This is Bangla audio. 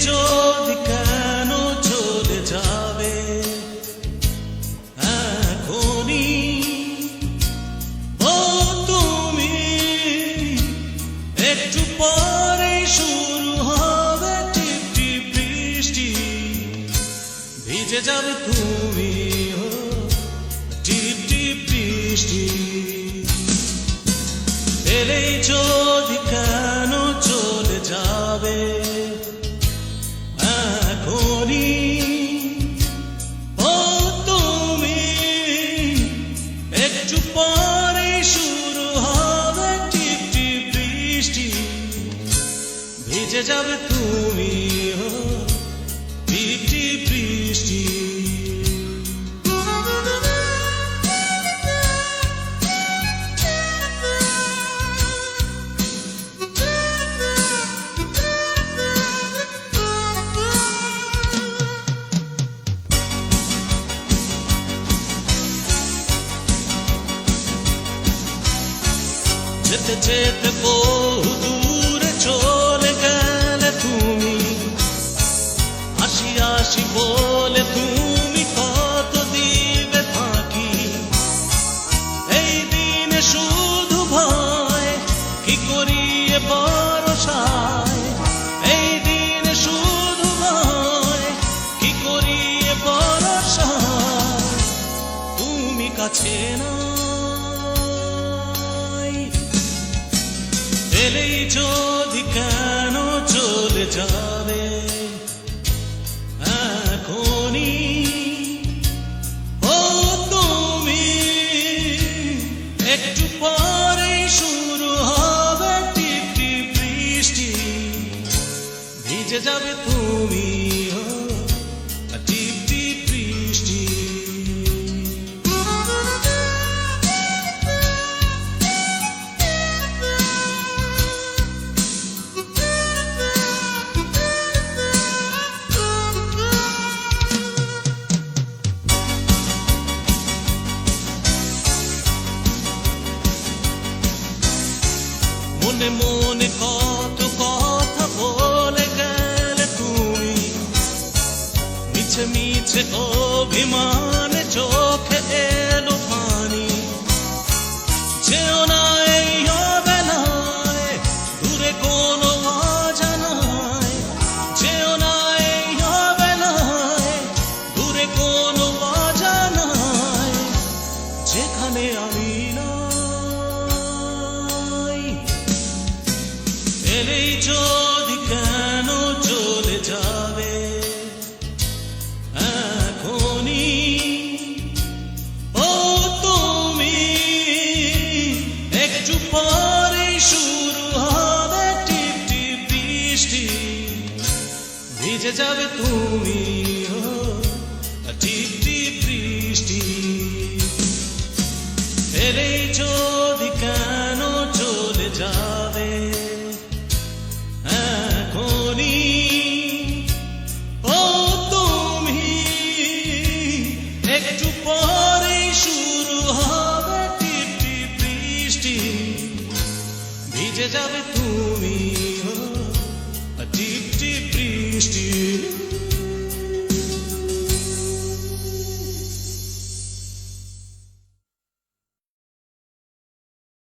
যদি কেন চলে যাবে? এখনই। ও তুমি, একটু পরে শুরু হবে টিপ বৃষ্টি। ভিজে যাবে তুমি, ও টিপ বৃষ্টি। এলেই যদি ভিজে যাবে তুমি টিপ বৃষ্টি। যেতে যেতে বহু আসি বলে, তুমি কত দিবে এই দিনে শুধু ভয়, কি করিয়ে এই দিনে শুধু ভয়, কি করিয়ে বরসায় তুমি কাছে নাই। এলেই ভিজে যাবে তুমি মনে মনে কত মিছে অভিমানে চোখে এলো পানি যেও না এই অবেলায় দূরে কোনো অজানায় যেও না এই অবেলায় দূরে কোনো অজানায় যেখানে আমি নাই এলেই যদি যাবে তুমি টিপটি বৃষ্টি এলেই যদি কেন চলে যাবে? তুমি, একটু শুরু টিপটি যাবে তুমি হো টিপ টিপ বৃষ্টি